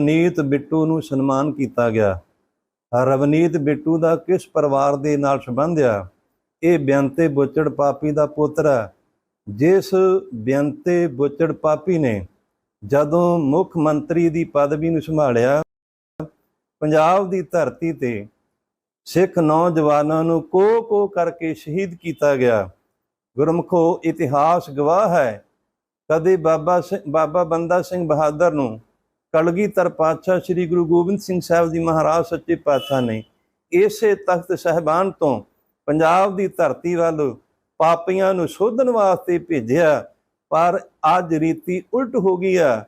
ਰਵਨੀਤ ਬਿੱਟੂ ਨੂੰ ਸਨਮਾਨ ਕੀਤਾ ਗਿਆ। ਰਵਨੀਤ ਬਿੱਟੂ ਦਾ ਕਿਸ ਪਰਿਵਾਰ ਦੇ ਨਾਲ ਸੰਬੰਧ ਆ? ਇਹ ਬਿਆੰਤੇ ਬੁੱਚੜ ਪਾਪੀ ਦਾ ਪੁੱਤਰ ਹੈ ਜਿਸ ਬਿਆੰਤੇ ਬੁੱਚੜ ਪਾਪੀ ਨੇ ਜਦੋਂ ਮੁੱਖ ਮੰਤਰੀ ਦੀ ਪਦਵੀ ਨੂੰ ਸੰਭਾਲਿਆ, ਪੰਜਾਬ ਦੀ ਧਰਤੀ ਤੇ ਸਿੱਖ ਨੌਜਵਾਨਾਂ ਨੂੰ ਕੋ ਕੋ ਕਰਕੇ ਸ਼ਹੀਦ ਕੀਤਾ ਗਿਆ। ਗੁਰਮਖੋ, ਇਤਿਹਾਸ ਗਵਾਹ ਹੈ। ਕਦੇ ਬਾਬਾ ਸਿੰਘ ਬਾਬਾ ਬੰਦਾ ਸਿੰਘ ਬਹਾਦਰ ਨੂੰ ਕਲਗੀਧਰ ਪਾਤਸ਼ਾਹ ਸ੍ਰੀ ਗੁਰੂ ਗੋਬਿੰਦ ਸਿੰਘ ਸਾਹਿਬ ਜੀ ਮਹਾਰਾਜ ਸੱਚੇ ਪਾਤਸ਼ਾਹ ਨੇ ਇਸੇ ਤਖਤ ਸਹਿਬਾਨ ਤੋਂ ਪੰਜਾਬ ਦੀ ਧਰਤੀ ਵੱਲ ਪਾਪੀਆਂ ਨੂੰ ਸੋਧਣ ਵਾਸਤੇ ਭੇਜਿਆ, ਪਰ ਅੱਜ ਰੀਤੀ ਉਲਟ ਹੋ ਗਈ ਆ।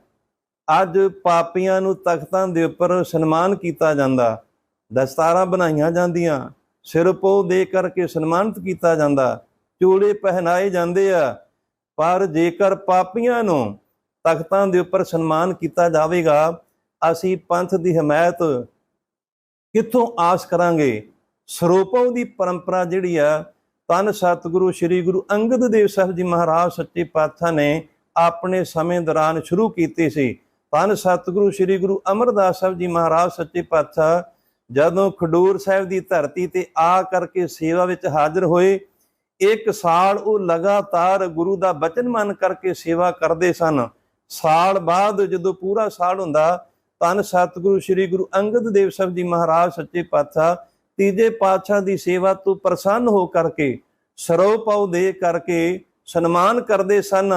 ਅੱਜ ਪਾਪੀਆਂ ਨੂੰ ਤਖਤਾਂ ਦੇ ਉੱਪਰ ਸਨਮਾਨ ਕੀਤਾ ਜਾਂਦਾ, ਦਸਤਾਰਾਂ ਬਣਾਈਆਂ ਜਾਂਦੀਆਂ, ਸਿਰ ਪੋ ਦੇ ਕਰਕੇ ਸਨਮਾਨਿਤ ਕੀਤਾ ਜਾਂਦਾ, ਚੂੜੇ ਪਹਿਨਾਏ ਜਾਂਦੇ ਆ, ਪਰ ਜੇਕਰ ਪਾਪੀਆਂ ਨੂੰ ਤਖਤਾਂ ਦੇ ਉੱਪਰ ਸਨਮਾਨ ਕੀਤਾ ਜਾਵੇਗਾ। ਅਸੀਂ ਪੰਥ ਦੀ ਹਮਾਇਤ ਕਿੱਥੋਂ ਆਸ ਕਰਾਂਗੇ? ਸਰੋਪਾਂ ਦੀ ਪਰੰਪਰਾ ਜਿਹੜੀ ਆ ਤਨ ਸਤਿਗੁਰੂ ਸ੍ਰੀ ਗੁਰੂ ਅੰਗਦ ਦੇਵ ਸਾਹਿਬ ਜੀ ਮਹਾਰਾਜ ਸੱਚੇ ਪਾਤਸ਼ਾਹ ਨੇ ਆਪਣੇ ਸਮੇਂ ਦੌਰਾਨ ਸ਼ੁਰੂ ਕੀਤੀ ਸੀ। ਤਨ ਸਤਿਗੁਰੂ ਸ੍ਰੀ ਗੁਰੂ ਅਮਰਦਾਸ ਸਾਹਿਬ ਜੀ ਮਹਾਰਾਜ ਸੱਚੇ ਪਾਤਸ਼ਾਹ, ਜਦੋਂ ਖਡੂਰ ਸਾਹਿਬ ਦੀ ਧਰਤੀ ਤੇ ਆ ਕਰਕੇ ਸੇਵਾ ਵਿੱਚ ਹਾਜ਼ਰ ਹੋਏ, ਇੱਕ ਸਾਲ ਉਹ ਲਗਾਤਾਰ ਗੁਰੂ ਦਾ ਬਚਨ ਮੰਨ ਕਰਕੇ ਸੇਵਾ ਕਰਦੇ ਸਨ। ਸਾਲ ਬਾਅਦ ਜਦੋਂ ਪੂਰਾ ਸਾਲ ਹੁੰਦਾ ਤਨ ਸਤਿਗੁਰੂ ਸ੍ਰੀ ਗੁਰੂ ਅੰਗਦ ਦੇਵ ਸਾਹਿਬ ਜੀ ਮਹਾਰਾਜ ਸੱਚੇ ਪਾਤਸ਼ਾਹ ਤੀਜੇ ਪਾਤਸ਼ਾਹ ਦੀ ਸੇਵਾ ਤੋਂ ਪ੍ਰਸੰਨ ਹੋ ਕਰਕੇ, ਸਰੋ ਪਾਉ ਦੇ ਕਰਕੇ ਸਨਮਾਨ ਕਰਦੇ ਸਨ।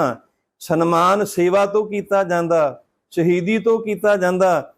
ਸਨਮਾਨ ਸੇਵਾ ਤੋਂ ਕੀਤਾ ਜਾਂਦਾ, ਸ਼ਹੀਦੀ ਤੋਂ ਕੀਤਾ ਜਾਂਦਾ।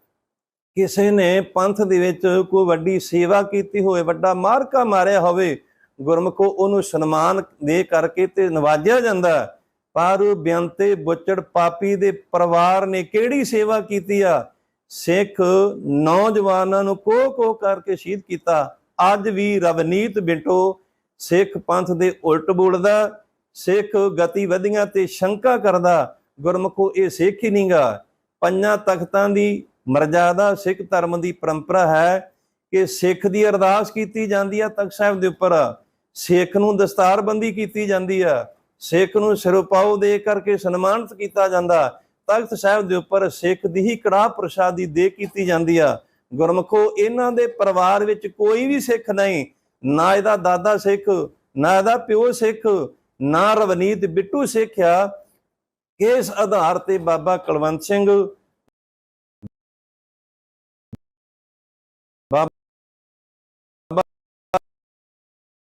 ਕਿਸੇ ਨੇ ਪੰਥ ਦੇ ਵਿੱਚ ਕੋਈ ਵੱਡੀ ਸੇਵਾ ਕੀਤੀ ਹੋਵੇ, ਵੱਡਾ ਮਾਰਕਾ ਮਾਰਿਆ ਹੋਵੇ, ਗੁਰਮਖੋ ਉਹਨੂੰ ਸਨਮਾਨ ਦੇ ਕਰਕੇ ਤੇ ਨਵਾਜਿਆ ਜਾਂਦਾ। ਪਰ ਬਿਆੰਤੇ ਬੁੱਚੜ ਪਾਪੀ ਦੇ ਪਰਿਵਾਰ ਨੇ ਕਿਹੜੀ ਸੇਵਾ ਕੀਤੀ ਆ? ਸਿੱਖ ਨੌਜਵਾਨਾਂ ਨੂੰ ਕੋ ਕੋ ਕਰਕੇ ਸ਼ਹੀਦ ਕੀਤਾ। ਅੱਜ ਵੀ ਰਵਨੀਤ ਬਿੰਟੋ ਸਿੱਖ ਪੰਥ ਦੇ ਉਲਟ ਬੋਲਦਾ, ਸਿੱਖ ਗਤੀਵਿਧੀਆਂ ਤੇ ਸ਼ੰਕਾ ਕਰਦਾ। ਗੁਰਮਖੋ, ਇਹ ਸਿੱਖ ਹੀ ਨਹੀਂਗਾ। ਪੰਜਾਂ ਤਖਤਾਂ ਦੀ ਮਰਜ਼ਾਦਾ ਸਿੱਖ ਧਰਮ ਦੀ ਪਰੰਪਰਾ ਹੈ ਕਿ ਸਿੱਖ ਦੀ ਅਰਦਾਸ ਕੀਤੀ ਜਾਂਦੀ ਆ ਤਖਤ ਸਾਹਿਬ ਦੇ ਉੱਪਰ। ਸਿੱਖ ਨੂੰ ਦਸਤਾਰਬੰਦੀ ਕੀਤੀ ਜਾਂਦੀ ਆ। ਸਿੱਖ ਨੂੰ ਸਿਰੋਪਾਉ ਦੇ ਕਰਕੇ ਸਨਮਾਨਿਤ ਕੀਤਾ ਜਾਂਦਾ। ਤਖਤ ਸਾਹਿਬ ਦੇ ਉੱਪਰ ਸਿੱਖ ਦੀ ਹੀ ਕੜਾ ਪ੍ਰਸ਼ਾਦੀ ਦੇ ਕੀਤੀ ਜਾਂਦੀ ਆ। ਗੁਰਮਖੋ, ਇਹਨਾਂ ਦੇ ਪਰਿਵਾਰ ਵਿੱਚ ਕੋਈ ਵੀ ਸਿੱਖ ਨਹੀਂ। ਨਾ ਇਹਦਾ ਦਾਦਾ ਸਿੱਖ, ਨਾ ਇਹਦਾ ਪਿਓ ਸਿੱਖ, ਨਾ ਰਵਨੀਤ ਬਿੱਟੂ ਸਿੱਖ ਆ। ਇਸ ਆਧਾਰ ਤੇ ਬਾਬਾ ਕੁਲਵੰਤ ਸਿੰਘ